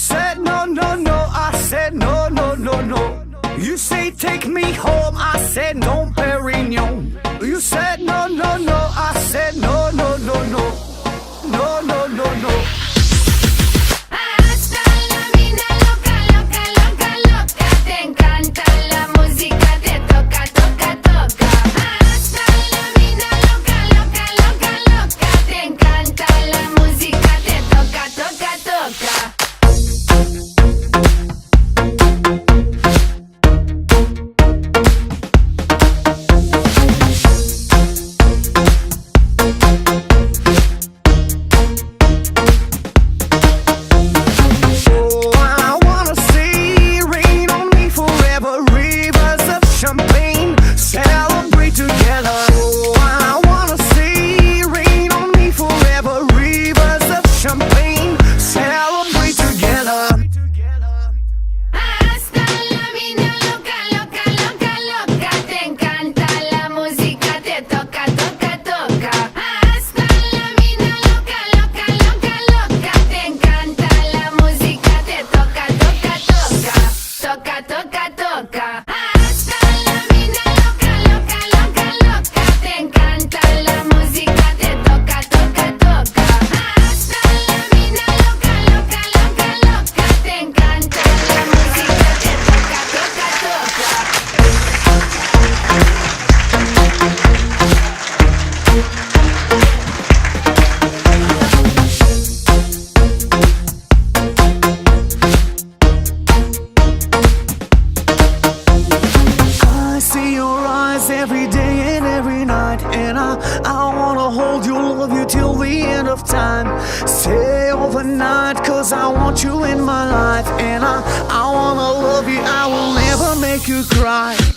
said no, no, no. I said no, no, no, no. You say take me home. I said no, Perignon. You said no, no, no. I said no, no, no, no. No, no, no, no. Cause I want you in my life and I, I wanna love you. I will never make you cry.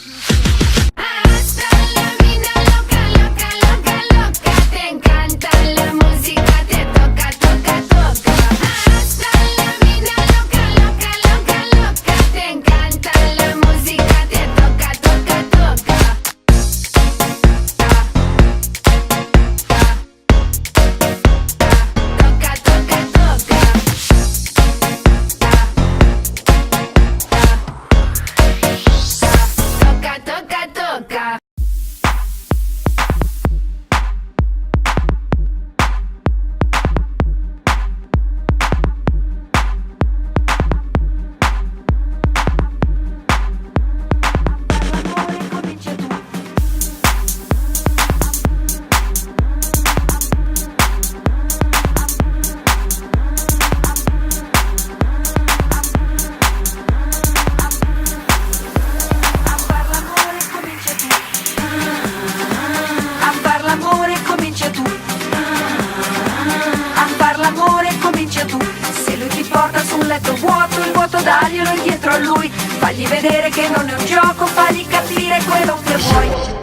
vuoto, il vuoto daglielo dietro a lui, fagli vedere che non è un gioco, fagli capire quello che vuoi.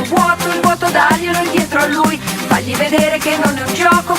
vuoto, il vuoto daglielo dietro a lui, fagli vedere che non è un gioco,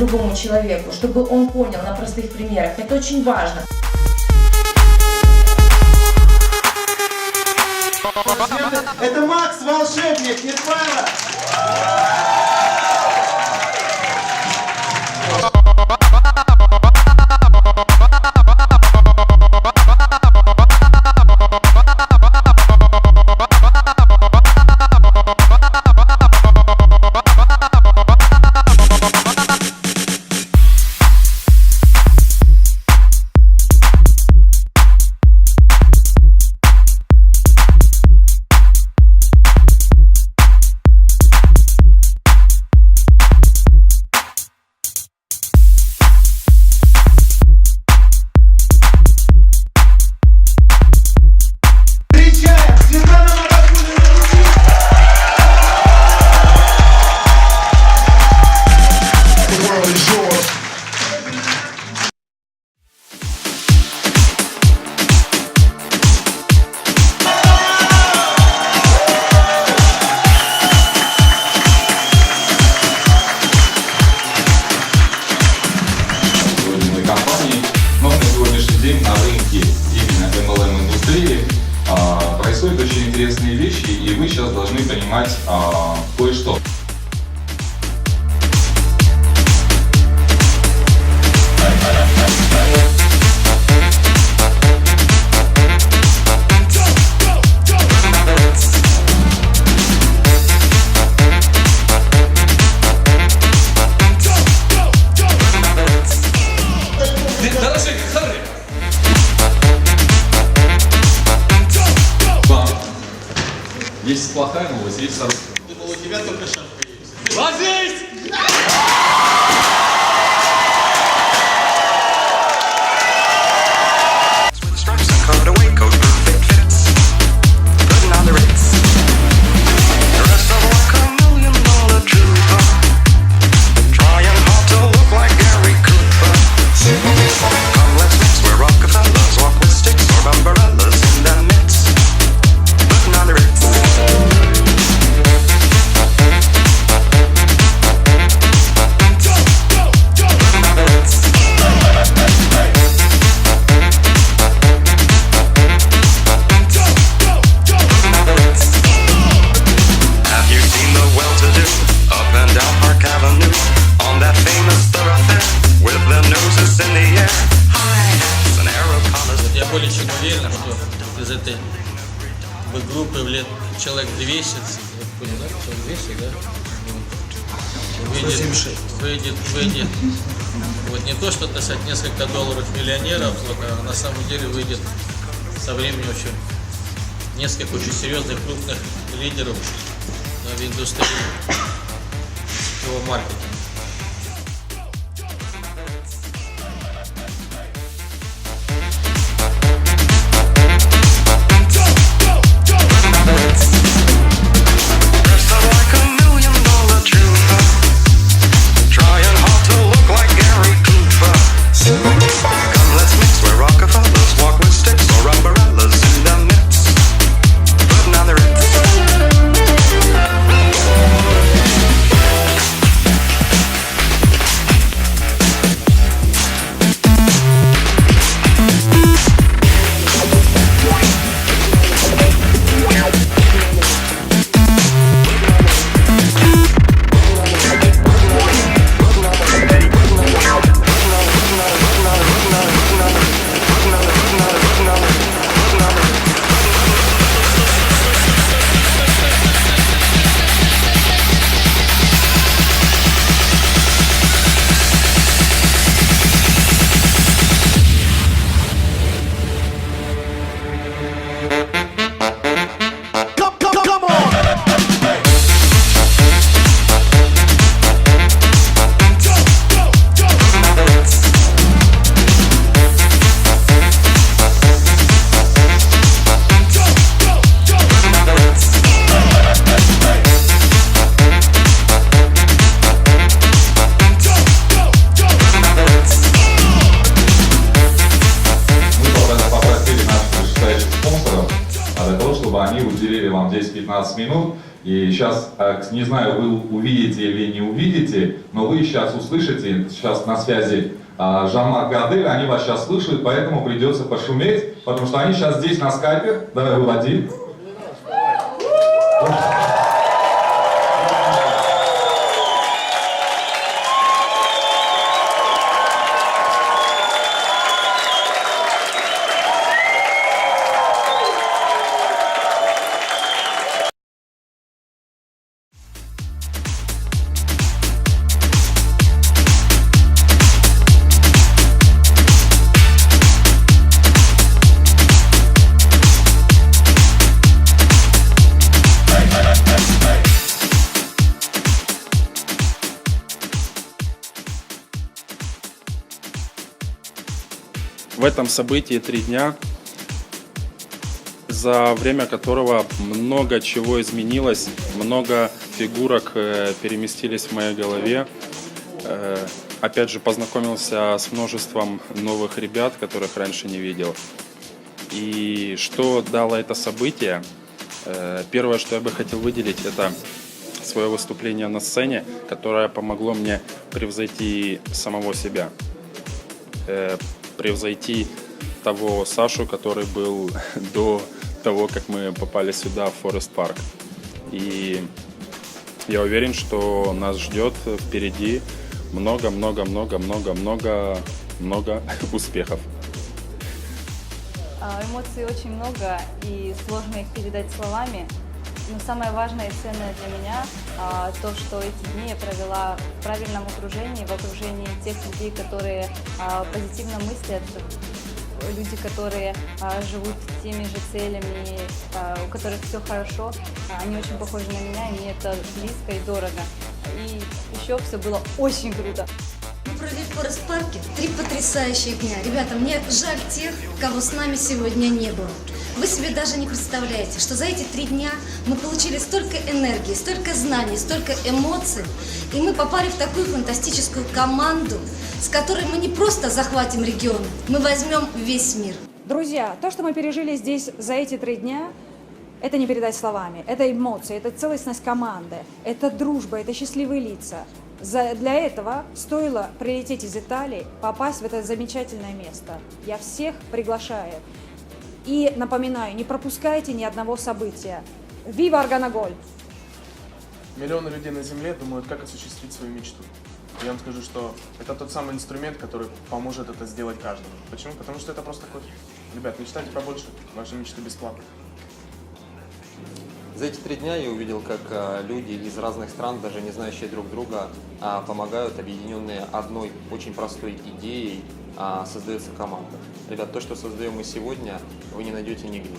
другому человеку, чтобы он понял на простых примерах. Это очень важно. Это Макс Волшебник, Нетмайло! выйдет вот не то, что так сказать, несколько долларов миллионеров, вот, а на самом деле выйдет со временем очень несколько очень серьезных крупных лидеров в индустрии сетевого маркетинга. Э, не знаю, вы увидите или не увидите, но вы сейчас услышите, сейчас на связи а, Жан-Марк Гадель, они вас сейчас слышат, поэтому придется пошуметь, потому что они сейчас здесь на скайпе. Давай выводи. В этом событии три дня, за время которого много чего изменилось, много фигурок э, переместились в моей голове. Э, Опять же, познакомился с множеством новых ребят, которых раньше не видел. И что дало это событие? Э, Первое, что я бы хотел выделить, это свое выступление на сцене, которое помогло мне превзойти самого себя. Превзойти того Сашу, который был до того, как мы попали сюда, в Форест Парк. И я уверен, что нас ждет впереди много-много-много-много-много-много успехов. А, Эмоций очень много, и сложно их передать словами. Но самое важное и ценное для меня а, то, что эти дни я провела в правильном окружении, в окружении тех людей, которые а, позитивно мыслят, люди, которые а, живут теми же целями, а, у которых все хорошо, А, они очень похожи на меня, и мне это близко и дорого. И еще все было очень круто. Мы провели в Форест Парке три потрясающих дня. Ребята, мне жаль тех, кого с нами сегодня не было. Вы себе даже не представляете, что за эти три дня мы получили столько энергии, столько знаний, столько эмоций, и мы попали в такую фантастическую команду, с которой мы не просто захватим регион, мы возьмем весь мир. Друзья, то, что мы пережили здесь за эти три дня, это не передать словами. Это эмоции, это целостность команды, это дружба, это счастливые лица. За- для этого стоило прилететь из Италии, попасть в это замечательное место. Я всех приглашаю. И напоминаю, не пропускайте ни одного события. Вива Арганаголь! Миллионы людей на Земле думают, как осуществить свою мечту. Я вам скажу, что это тот самый инструмент, который поможет это сделать каждому. Почему? Потому что это просто кофе. Ребят, мечтайте побольше, ваши мечты бесплатны. За эти три дня я увидел, как а, люди из разных стран, даже не знающие друг друга, а, помогают, объединенные одной очень простой идеей, а, создается команда. Ребят, то, что создаем мы сегодня, вы не найдете нигде.